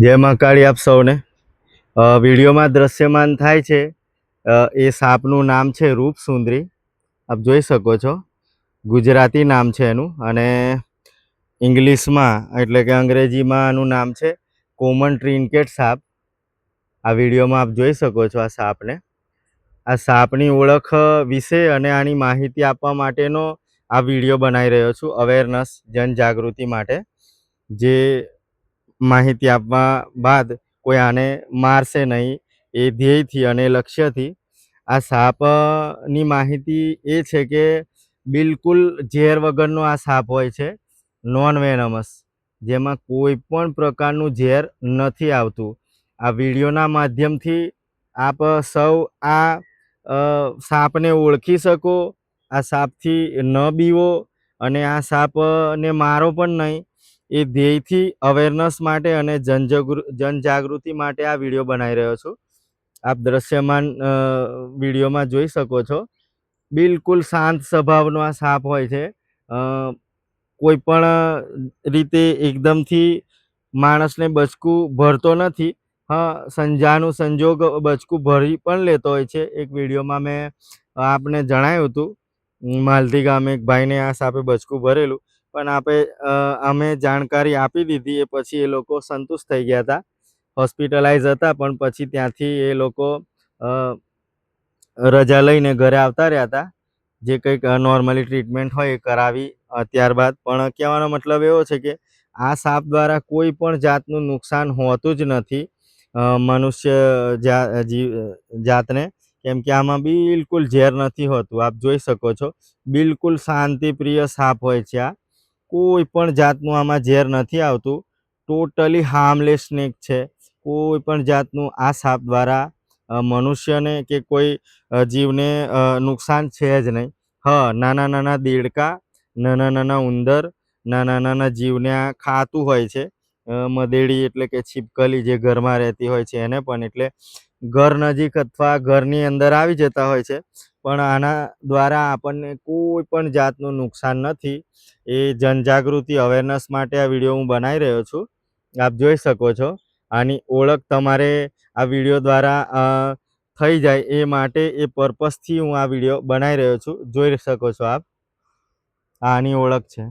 જય મહાકાળી આપ સૌને. વિડીયોમાં દ્રશ્યમાન થાય છે એ સાપનું નામ છે રૂપ સુંદરી. આપ જોઈ શકો છો, ગુજરાતી નામ છે એનું અને ઇંગ્લિશમાં એટલે કે અંગ્રેજીમાં આનું નામ છે કોમન ટ્રિન્કેટ સાપ. આ વિડીયોમાં આપ જોઈ શકો છો આ સાપને. આ સાપની ઓળખ વિશે અને આની માહિતી આપવા માટેનો આ વીડિયો બનાવી રહ્યો છું, અવેરનેસ, જનજાગૃતિ માટે. જે માહિતી આપવા બાદ કોઈ આને મારશે નહીં. એ ધ્યેયથી અને લક્ષ્યથી. આ સાપની માહિતી એ છે કે બિલકુલ ઝેર વગરનો આ સાપ હોય છે. નોન વેનમસ જેમાં કોઈ પણ પ્રકારનું ઝેર નથી આવતું. આ વિડીયોના માધ્યમથી આપ સૌ આ સાપને ઓળખી શકો. આ સાપથી ન બીવો અને આ સાપને મારો પણ નહીં. એ ધ્યેયથી અવેરનેસ માટે અને જનજગૃ, જનજાગૃતિ માટે આ વીડિયો બનાવી રહ્યો છું. આપ દ્રશ્યમાન વિડીયોમાં જોઈ શકો છો. બિલકુલ શાંત સ્વભાવનો આ સાપ હોય છે. કોઈ પણ રીતે એકદમથી માણસને બચકું ભરતો નથી. હા, સંજાનું સંજોગ બચકું ભરી પણ લેતો હોય છે. એક વિડીયોમાં મેં આપને જણાવ્યું હતું. માલધી ગામે એક ભાઈને આ સાપે બચકું ભરેલું. પણ આપે અમે જાણકારી આપી દીધી એ પછી એ લોકો સંતુષ્ટ થઈ ગયા હતા. હોસ્પિટલાઇઝ હતા પણ પછી ત્યાંથી એ લોકો રજા લઈને ઘરે આવતા રહ્યા હતા. જે કંઈક નોર્મલી ટ્રીટમેન્ટ હોય એ કરાવી ત્યારબાદ. પણ કહેવાનો મતલબ એવો છે કે આ સાપ દ્વારા કોઈ પણ જાતનું નુકસાન હોતું જ નથી મનુષ્ય જીવ, જાતને. કેમ કે આમાં બિલકુલ ઝેર નથી હોતું. આપ જોઈ શકો છો. બિલકુલ શાંતિપ્રિય સાપ હોય છે આ. કોઈ પણ જાતનું આમાં ઝેર નથી આવતું. ટોટલી હાર્મલેસ સ્નેક છે. કોઈ પણ જાતનું આ સાપ દ્વારા મનુષ્યને કે કોઈ જીવને નુકસાન છે જ નહીં. હા, નાના નાના દેડકા, નાના નાના ઉંદર, નાના નાના જીવને આ ખાતું હોય છે. મદેડી એટલે કે છીપકલી જે ઘરમાં રહેતી હોય છે એને પણ એટલે ઘર નજીક અથવા ઘરની અંદર આવી જતા હોય છે. પણ આના દ્વારા આપણને કોઈ પણ જાતનું નુકસાન નથી. એ જનજાગૃતિ અવેરનેસ માટે આ વીડિયો હું બનાવી રહ્યો છું. આપ જોઈ શકો છો. આની ઓળખ તમારે આ વીડિયો દ્વારા થઈ જાય એ માટે એ પર્પઝથી હું આ વીડિયો બનાવી રહ્યો છું. જોઈ શકો છો આપ. આની ઓળખ છે.